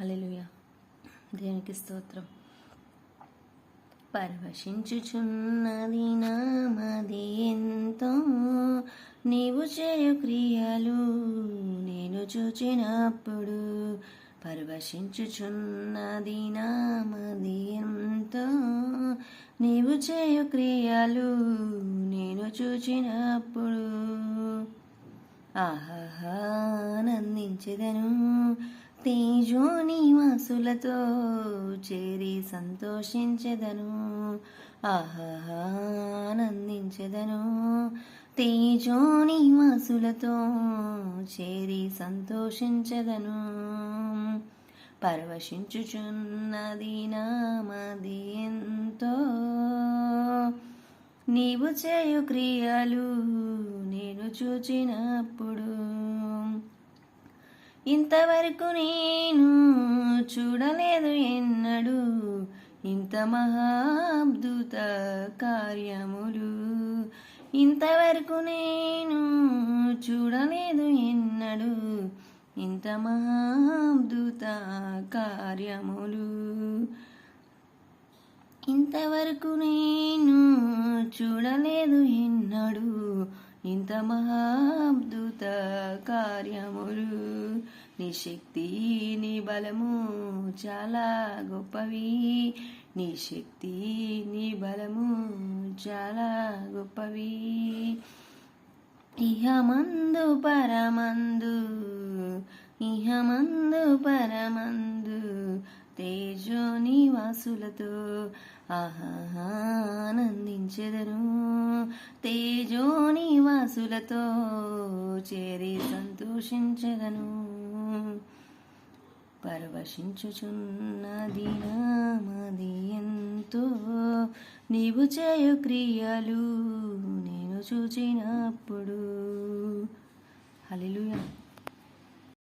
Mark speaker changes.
Speaker 1: హల్లెలూయా. దేవునికి స్తోత్రం. పరవశించుచున్నది నామది ఎంతో నీవు చేయు క్రియలు నేను చూచినప్పుడు పరవశించుచున్నది నామది ఎంతో నీవు చేయు క్రియలు నేను చూచినప్పుడు. ఆహాహా అందించెదను తేజోని వాసులతో చేరి సంతోషించెదను. ఆహానందించెదను ఆనందించెదను. తేజోని వాసులతో చేరి సంతోషించెదను. పరవశించుచున్నది నామది ఎంతో. నీవు చేయు క్రియలు నేను చూచినప్పుడు ఇంతవరకు నేను చూడలేదు ఎన్నడు ఇంత మహాద్భుత కార్యములు. ఇంతవరకు నేను చూడలేదు ఎన్నడు ఇంత మహాద్భుత కార్యములు. ఇంతవరకు నేను చూడలేదు ఎన్నడు ఇంత మహాద్భుత కార్యములు నీ శక్తి నీ బలము చాలా గొప్పవి. నీ శక్తి నీ బలము చాలా గొప్పవి. ఇహమందు పరమందు ఇహమందు పరమందు తేజో నివాసులతో ఆహా ఆనందించెదను. తేజో నివాసులతో చేరి సంతోషించెదను. పరవశించుచున్నది నామది ఎంతో. నీవు చేయు క్రియలు నేను చూచినప్పుడు.